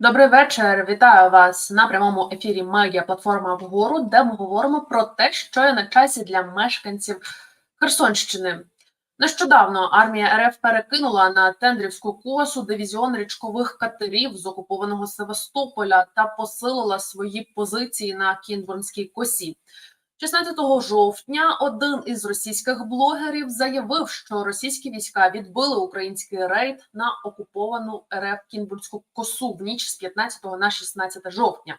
Добрий вечір. Вітаю вас на прямому ефірі Медіа платформа вгору, де ми говоримо про те, що є на часі для мешканців Херсонщини. Нещодавно армія РФ перекинула на Тендрівську косу дивізіон річкових катерів з окупованого Севастополя та посилила свої позиції на Кінбурнській косі. 16 жовтня один із російських блогерів заявив, що російські війська відбили український рейд на окуповану РФ Кінбурнську косу в ніч з 15 на 16 жовтня.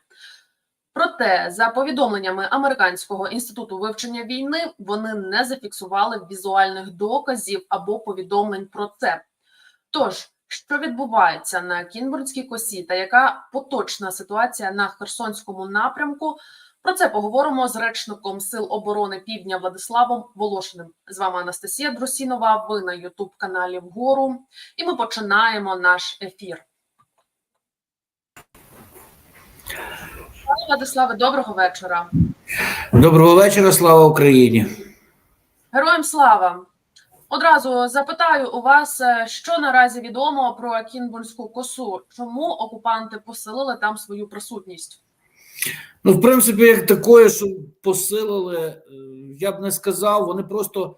Проте, за повідомленнями Американського інституту вивчення війни, вони не зафіксували візуальних доказів або повідомлень про це. Тож, що відбувається на Кінбурнській косі, та яка поточна ситуація на Херсонському напрямку? Про це поговоримо з речником Сил оборони Півдня Владиславом Волошиним. З вами Анастасія Друсінова. Ви на Ютуб каналі Вгору, і ми починаємо наш ефір. Пане Владиславе, доброго вечора. Доброго вечора, слава Україні. Героям слава! Одразу запитаю у вас, е, що наразі відомо про Кінбурнську косу? Чому окупанти посилили там свою присутність? Ну, в принципі, як такое, що посилили, е, я б не сказав. Вони просто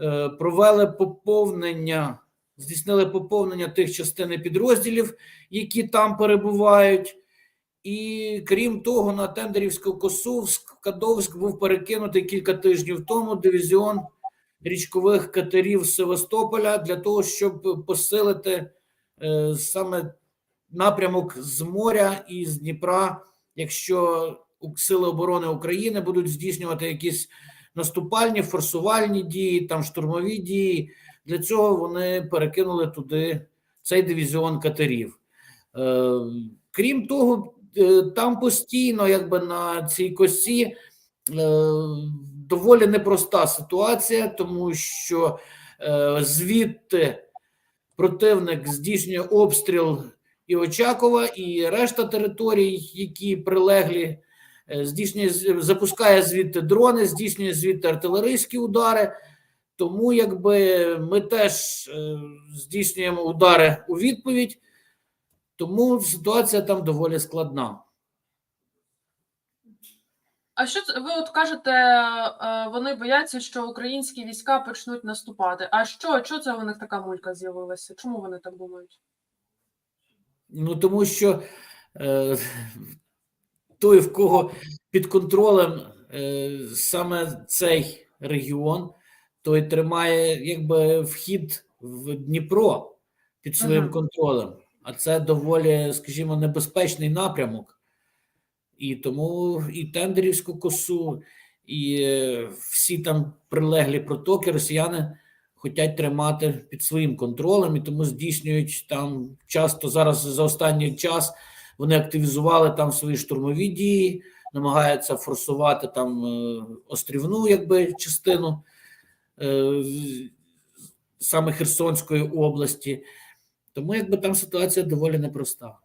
е, провели поповнення, здійснили поповнення тих частин підрозділів, які там перебувають. І крім того, на Тендерівську косу в Скадовськ був перекинутий кілька тижнів тому дивізіон річкових катерів Севастополя для того, щоб посилити е, саме напрямок з моря і з Дніпра, якщо Сили оборони України будуть здійснювати якісь наступальні, форсувальні дії, там штурмові дії. Для цього вони перекинули туди цей дивізіон катерів. Е, крім того, е, там постійно, якби на цій косі, е, доволі непроста ситуація, тому що е, звідти противник здійснює обстріл і Очакова, і решта територій, які прилеглі, е, здійснює запускає звідти дрони, здійснює звідти артилерійські удари. Тому якби ми теж е, здійснюємо удари у відповідь, тому ситуація там доволі складна. А що ви от кажете? е, Вони бояться, що українські війська почнуть наступати. А що, що це у них така мулька з'явилася? Чому вони так думають? Ну тому що е, той, в кого під контролем е, саме цей регіон, той тримає якби вхід в Дніпро під своїм Мгм. контролем. А це доволі, скажімо, небезпечний напрямок. І тому і Тендерівську косу, і е, всі там прилеглі протоки росіяни хочуть тримати під своїм контролем, і тому здійснюють там часто зараз за останній час вони активізували там свої штурмові дії, намагаються форсувати там е, острівну якби частину е, саме Херсонської області. Тому якби там ситуація доволі непроста.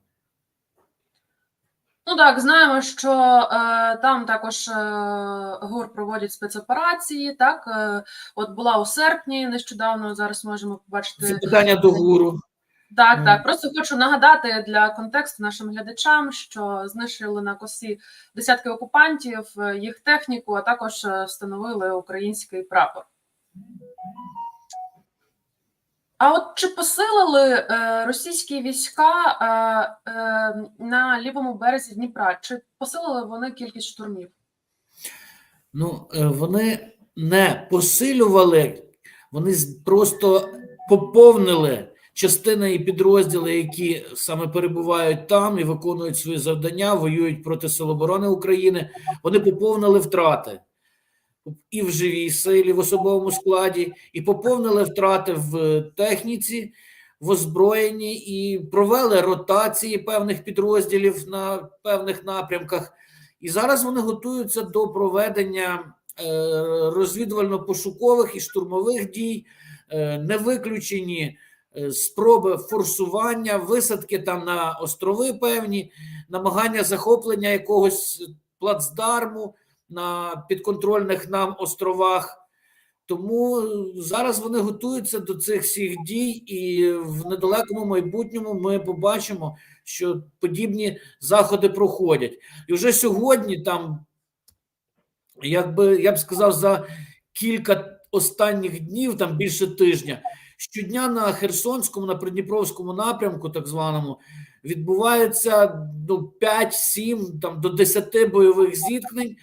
Ну так, знаємо, що е, там також е, ГУР проводять спецоперації. Так, е, от була у серпні нещодавно. Зараз можемо побачити Це питання до гуру. Так, так. Просто хочу нагадати для контексту нашим глядачам, що знищили на косі десятки окупантів, е, їх техніку, а також е, встановили український прапор. А от чи посилили е, російські війська е, е, на лівому березі Дніпра? Чи посилили вони кількість штурмів? Ну, вони не посилювали, вони просто поповнили частини і підрозділи, які саме перебувають там і виконують свої завдання, воюють проти Сил оборони України. Вони поповнили втрати і в живій силі, в особовому складі, і поповнили втрати в техніці, в озброєнні, і провели ротації певних підрозділів на певних напрямках. І зараз вони готуються до проведення е, розвідувально-пошукових і штурмових дій, е, не виключені е, спроби форсування, висадки там на острови певні, намагання захоплення якогось плацдарму на підконтрольних нам островах. Тому зараз вони готуються до цих всіх дій, і в недалекому майбутньому ми побачимо, що подібні заходи проходять. І вже сьогодні, там, якби я б сказав, за кілька останніх днів, там більше тижня, щодня на Херсонському, на Придніпровському напрямку, так званому, відбувається ну, 5-7 там, до 10 бойових зіткнень.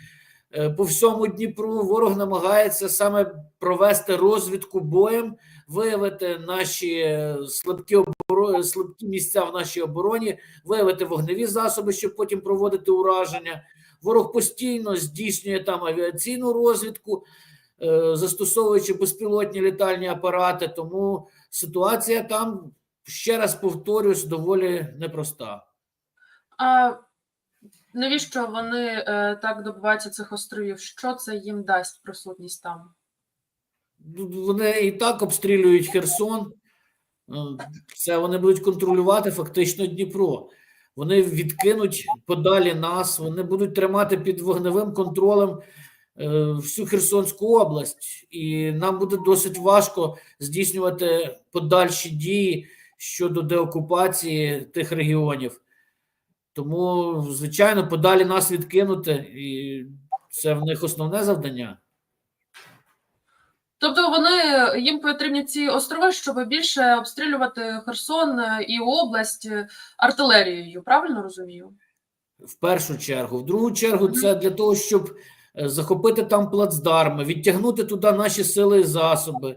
Е, По всьому Дніпру ворог намагається саме провести розвідку боєм, виявити наші е, слабкі оборо... слабкі місця в нашій обороні, виявити вогневі засоби, щоб потім проводити ураження. Ворог постійно здійснює там авіаційну розвідку, е, застосовуючи безпілотні літальні апарати. Тому ситуація там, ще раз повторюсь, доволі непроста. А навіщо вони е, так добиваються цих островів? Що це їм дасть присутність там? Ну, Вони і так обстрілюють Херсон. Е, Це вони будуть контролювати фактично Дніпро. Вони відкинуть подалі нас, вони будуть тримати під вогневим контролем е, всю Херсонську область, і нам буде досить важко здійснювати подальші дії щодо деокупації тих регіонів. Тому, звичайно, подалі нас відкинути, і це в них основне завдання. Тобто вони їм потрібні ці острови, щоб більше обстрілювати Херсон е, і область е, артилерією, правильно розумію? В першу чергу, в другу чергу, це для того, щоб е, захопити там плацдарми, відтягнути туди наші сили і засоби.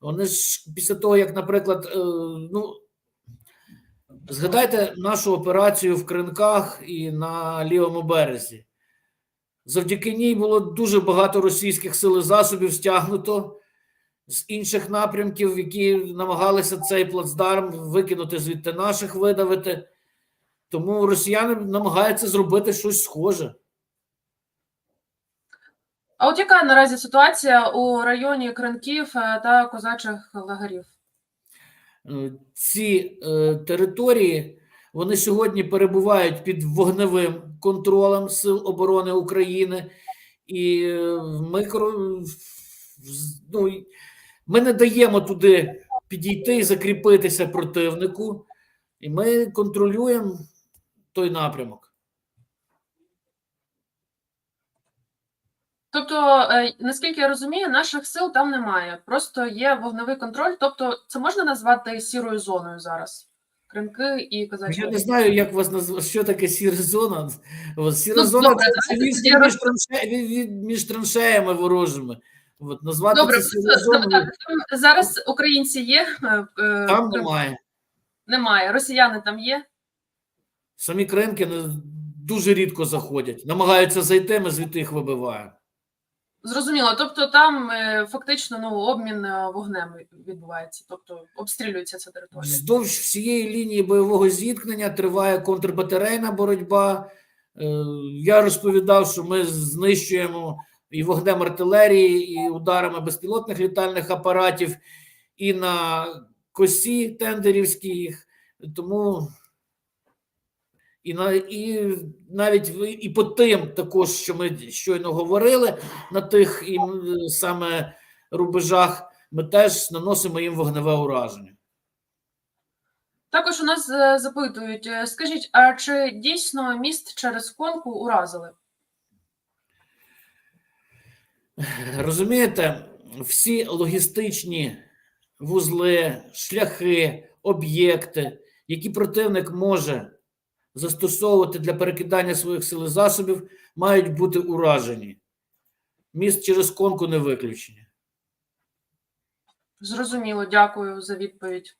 Вони ж після того, як, наприклад, ну згадайте нашу операцію в Кринках і на лівому березі. Завдяки ній було дуже багато російських сил і засобів стягнуто з інших напрямків, які намагалися цей плацдарм викинути звідти наших видавити. Тому росіяни намагаються зробити щось схоже. А от яка наразі ситуація у районі Кринків е, та козачих лагерів? Е, Ці е, території вони сьогодні перебувають під вогневим контролем Сил оборони України, і е, ми, ну, ми не даємо туди підійти і закріпитися противнику, і ми контролюємо той напрямок. Тобто, е, наскільки я розумію, наших сил там немає. Просто є вогневий контроль. Тобто, це можна назвати сірою зоною зараз. Кринки і козачі. Я не знаю, як вас назва, що таке сіра зона. Сіра Ну, зона добре, це, тоді між, транше, між траншеями ворожими. От, назвати Добре, це сірою зоною там зараз українці є, е, е, там немає. немає. Росіяни там є. Самі кринки не, дуже рідко заходять. Намагаються зайти, ми звідти їх вибиваємо. Зрозуміло. Тобто там е, фактично ну, обмін е, вогнем відбувається, тобто обстрілюється ця територія. Вздовж всієї лінії бойового зіткнення триває контрбатарейна боротьба. Е, Я розповідав, що ми знищуємо і вогнем артилерії, і ударами безпілотних літальних апаратів, і на косі тендерівській. Тому і, на, і навіть і по тим, також, що ми щойно говорили, на тих і, саме рубежах, ми теж наносимо їм вогневе ураження. Також у нас е, запитують: е, скажіть, а чи дійсно міст через конку уразили? Розумієте, всі логістичні вузли, шляхи, об'єкти, які противник може застосовувати для перекидання своїх сил і засобів, мають бути уражені. Міст через конку не виключення. Зрозуміло, дякую за відповідь.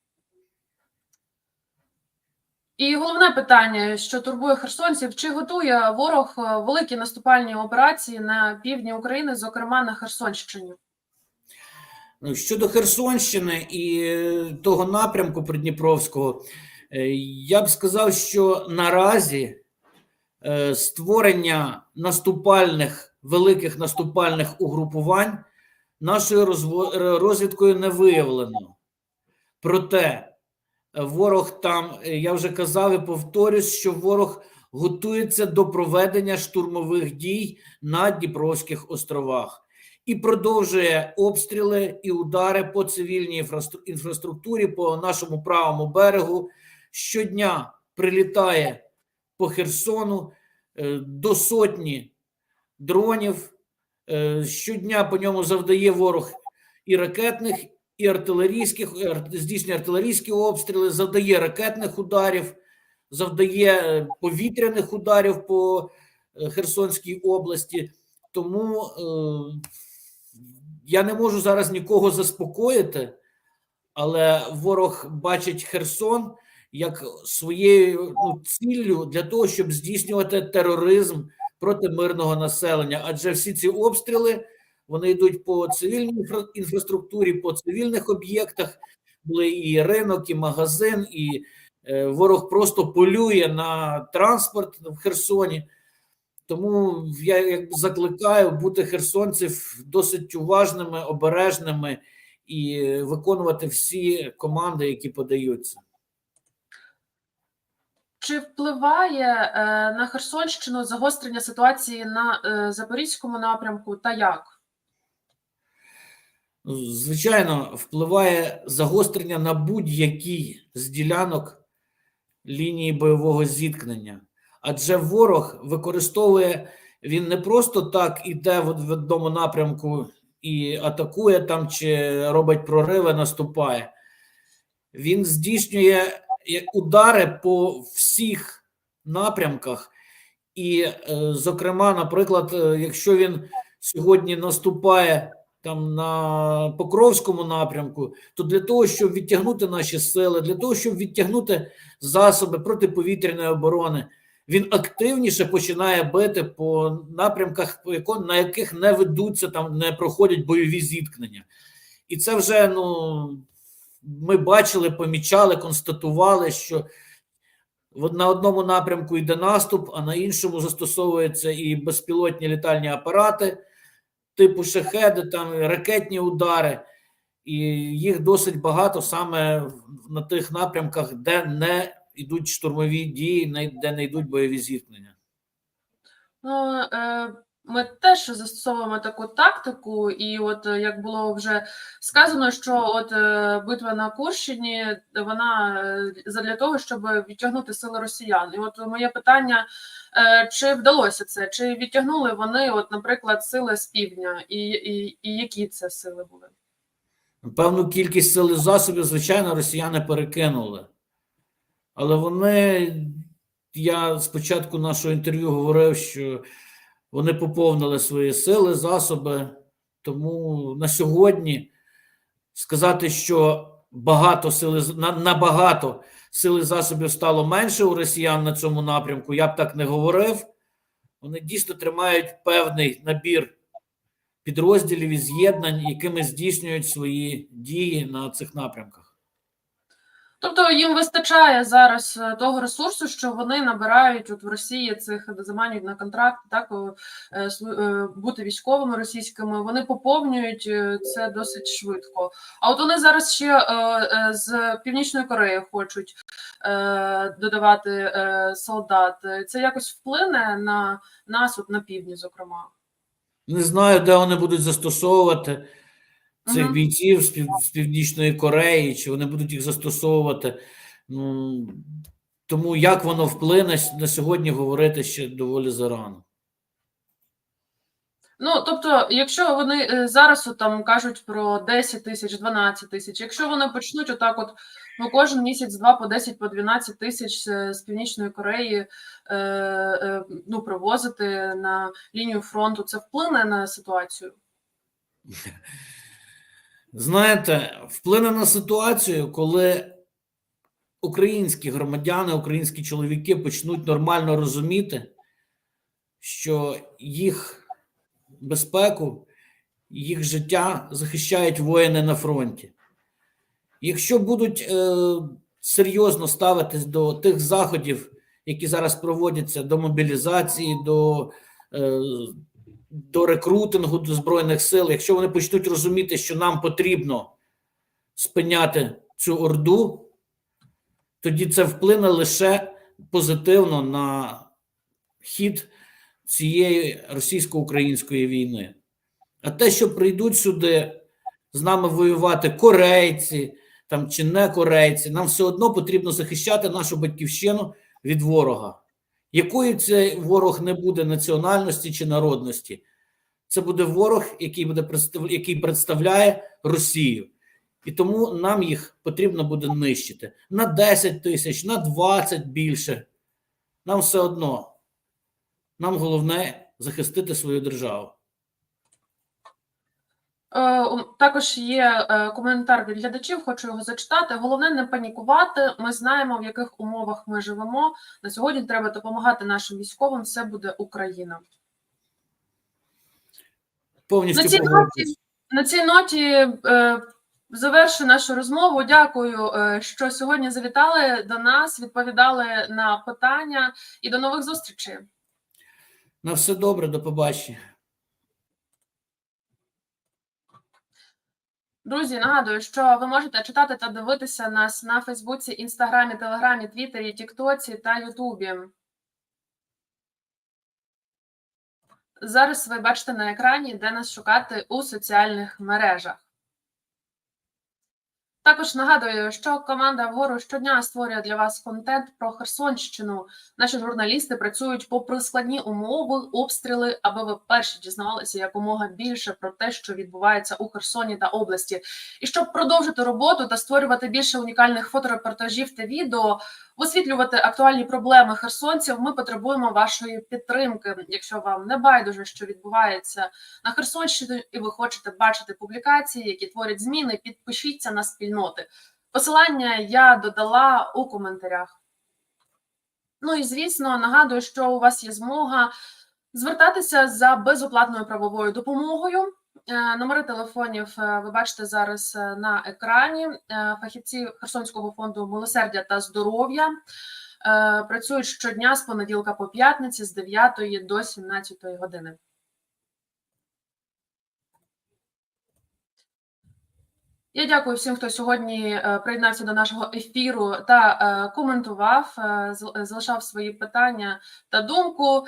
І головне питання, що турбує херсонців: чи готує ворог е, великі наступальні операції на півдні України, зокрема на Херсонщині? Ну, Щодо Херсонщини і того напрямку Придніпровського, я б сказав, що наразі е, створення наступальних великих наступальних угрупувань нашою розвідкою не виявлено. Проте е, ворог там, е, я вже казав і повторюсь, що ворог готується до проведення штурмових дій на Дніпровських островах. і продовжує обстріли і удари по цивільній інфраструктурі, по нашому правому берегу. Щодня прилітає по Херсону е, до сотні дронів. Е, Щодня по ньому завдає ворог і ракетних, і артилерійських, здійснює артилерійські обстріли, завдає ракетних ударів, завдає е, повітряних ударів по Херсонській області. Тому я не можу зараз нікого заспокоїти, але ворог бачить Херсон як своєю ну, ціллю для того, щоб здійснювати тероризм проти мирного населення. Адже всі ці обстріли вони йдуть по цивільній інфра- інфраструктурі, по цивільних об'єктах. Були і ринок, і магазин, і е, ворог просто полює на транспорт в Херсоні. Тому я як закликаю бути херсонців досить уважними, обережними і виконувати всі команди, які подаються. Чи впливає е, на Херсонщину загострення ситуації на е, Запорізькому напрямку та як? Звичайно, впливає загострення на будь-який з ділянок лінії бойового зіткнення, адже ворог використовує він не просто так іде в одному напрямку і атакує там чи робить прориви, наступає. Він здійснює удари по всіх напрямках, і, е, зокрема, наприклад, е, якщо він сьогодні наступає там на Покровському напрямку, то для того, щоб відтягнути наші сили, для того, щоб відтягнути засоби протиповітряної оборони, він активніше починає бити по напрямках, на яких не ведуться там, не проходять бойові зіткнення. І це вже ну ми бачили, помічали, констатували, що на одному напрямку йде наступ, а на іншому застосовуються і безпілотні літальні апарати типу шахеди, там ракетні удари, і їх досить багато саме на тих напрямках, де не йдуть штурмові дії, де не йдуть бойові зіткнення. Ну, е, ми теж застосовуємо таку тактику, і от е, як було вже сказано, що от е, битва на Курщині вона е, задля того, щоб відтягнути сили росіян. І от моє питання: чи вдалося це? Чи відтягнули вони, от, наприклад, сили з півдня, і, і, і які це сили були? Певну кількість сил засобів, звичайно, росіяни перекинули. Але вони, я спочатку нашого інтерв'ю говорив, що вони поповнили свої сили, засоби. Тому на сьогодні сказати, що багато сили на, набагато сили засобів стало менше у росіян на цьому напрямку, я б так не говорив. Вони дійсно тримають певний набір підрозділів і з'єднань, якими здійснюють свої дії на цих напрямках. Тобто їм вистачає зараз е, того ресурсу, що вони набирають от в Росії цих заманюють на контракт, так е, е, бути військовими російськими. Вони поповнюють е, це досить швидко. А от вони зараз ще е, е, з Північної Кореї хочуть е, додавати е, солдат. Це якось вплине на нас, от на півдні, зокрема. Не знаю, де вони будуть застосовувати цих Мгм. бійців з, пів, з Північної Кореї, чи вони будуть їх застосовувати. Ну, тому як воно вплине на сьогодні говорити ще доволі зарано. Ну, тобто, якщо вони е, зараз там кажуть про 10 тисяч, 12 тисяч, якщо вони почнуть отак, от ну кожен місяць два по 10, по 12 тисяч е, з Північної Кореї е, е, ну, привозити на лінію фронту, це вплине на ситуацію? Знаєте, вплине на ситуацію, коли українські громадяни, українські чоловіки почнуть нормально розуміти, що їх безпеку, їх життя захищають воїни на фронті. Якщо будуть е, серйозно ставитись до тих заходів, які зараз проводяться до мобілізації, до, е, до рекрутингу до Збройних сил, якщо вони почнуть розуміти, що нам потрібно спиняти цю орду, тоді це вплине лише позитивно на хід цієї російсько-української війни. А те, що прийдуть сюди з нами воювати корейці там чи не корейці, нам все одно потрібно захищати нашу батьківщину від ворога. Якою цей ворог не буде національності чи народності, це буде ворог, який буде який представляє Росію. І тому нам їх потрібно буде нищити на 10 тисяч, на 20 більше. Нам все одно. Нам головне захистити свою державу. Е, Також є е, коментар від глядачів, хочу його зачитати. Головне не панікувати. Ми знаємо, в яких умовах ми живемо. На сьогодні треба допомагати нашим військовим. Все буде Україна. Повністю На цій ноті, на цій ноті е, завершу нашу розмову. Дякую, що сьогодні завітали до нас, відповідали на питання і до нових зустрічей. На все добре, до побачення. Друзі, нагадую, що ви можете читати та дивитися нас на Фейсбуці, Інстаграмі, Телеграмі, Твіттері, Тіктоці та Ютубі. Зараз ви бачите на екрані, де нас шукати у соціальних мережах. Також нагадую, що команда вгору щодня створює для вас контент про Херсонщину. Наші журналісти працюють попри складні умови, обстріли, аби ви перші дізнавалися якомога більше про те, що відбувається у Херсоні та області. І щоб продовжити роботу та створювати більше унікальних фоторепортажів та відео, висвітлювати актуальні проблеми херсонців, ми потребуємо вашої підтримки. Якщо вам не байдуже, що відбувається на Херсонщині, і ви хочете бачити публікації, які творять зміни, підпишіться на спільноти. Посилання я додала у коментарях. Ну і звісно, нагадую, що у вас є змога звертатися за безоплатною правовою допомогою. Е, Номери телефонів е, ви бачите зараз е, на екрані. Фахівці Херсонського фонду милосердя та здоров'я працюють щодня з понеділка по п'ятниці з 9 до 17 години. Я дякую всім, хто сьогодні е, приєднався до нашого ефіру та е, коментував, е, залишав свої питання та думку.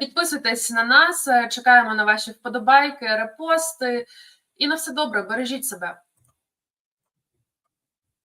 Підписуйтесь на нас, чекаємо на ваші вподобайки, репости. І на все добре, бережіть себе.